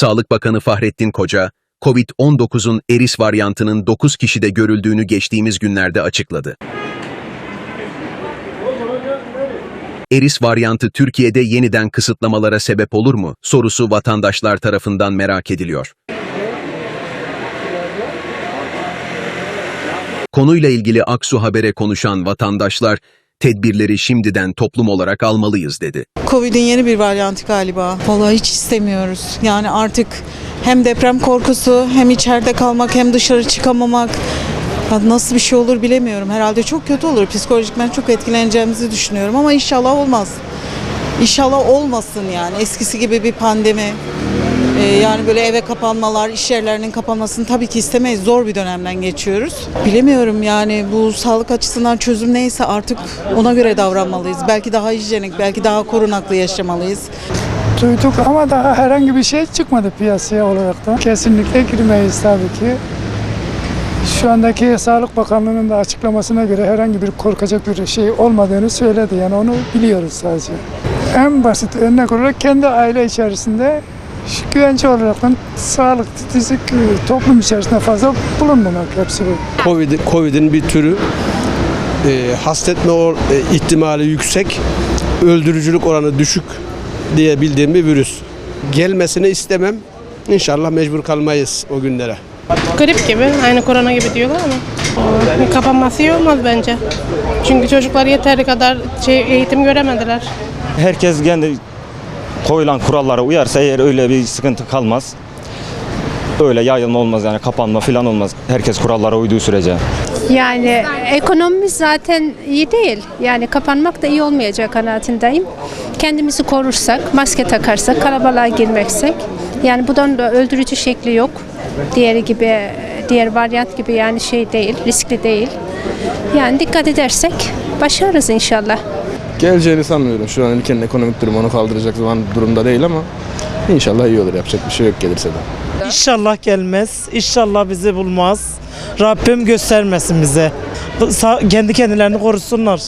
Sağlık Bakanı Fahrettin Koca, COVID-19'un eris varyantının 9 kişide görüldüğünü geçtiğimiz günlerde açıkladı. Eris varyantı Türkiye'de yeniden kısıtlamalara sebep olur mu? Sorusu vatandaşlar tarafından merak ediliyor. Konuyla ilgili Aksu Haber'e konuşan vatandaşlar, tedbirleri şimdiden toplum olarak almalıyız dedi. Covid'in yeni bir varyantı galiba. Vallahi hiç istemiyoruz. Yani artık hem deprem korkusu hem içeride kalmak hem dışarı çıkamamak. Nasıl bir şey olur bilemiyorum. Herhalde çok kötü olur. Psikolojik ben çok etkileneceğimizi düşünüyorum ama inşallah olmaz. İnşallah olmasın yani. Eskisi gibi bir pandemi. Ee, yani böyle eve kapanmalar, iş yerlerinin kapanmasını tabii ki istemeyiz. Zor bir dönemden geçiyoruz. Bilemiyorum yani bu sağlık açısından çözüm neyse artık ona göre davranmalıyız. Belki daha hijyenik, belki daha korunaklı yaşamalıyız. Duyduk ama daha herhangi bir şey çıkmadı piyasaya olarak da. Kesinlikle girmeyiz tabii ki. Şu andaki Sağlık Bakanlığı'nın da açıklamasına göre herhangi bir korkacak bir şey olmadığını söyledi. Yani onu biliyoruz sadece. En basit örnek olarak kendi aile içerisinde güvence olarak sağlık e, toplum içerisinde fazla bulunmamak hepsi bu. Covid, Covid'in bir türü e, hastetme or, e, ihtimali yüksek, öldürücülük oranı düşük diye bildiğim bir virüs. Gelmesini istemem. İnşallah mecbur kalmayız o günlere. Grip gibi, aynı korona gibi diyorlar ama kapanması iyi olmaz bence. Çünkü çocuklar yeteri kadar şey, eğitim göremediler. herkes kendi koyulan kurallara uyarsa eğer öyle bir sıkıntı kalmaz. Öyle yayılma olmaz yani kapanma falan olmaz. Herkes kurallara uyduğu sürece. Yani ekonomimiz zaten iyi değil. Yani kapanmak da iyi olmayacak kanaatindeyim. Kendimizi korursak, maske takarsak, kalabalığa girmeksek. Yani bundan da öldürücü şekli yok. Diğeri gibi, diğer varyant gibi yani şey değil, riskli değil. Yani dikkat edersek başarırız inşallah. Geleceğini sanmıyorum. Şu an ülkenin ekonomik durumu onu kaldıracak zaman durumda değil ama inşallah iyi olur. Yapacak bir şey yok gelirse de. İnşallah gelmez. İnşallah bizi bulmaz. Rabbim göstermesin bize. Kendi kendilerini korusunlar.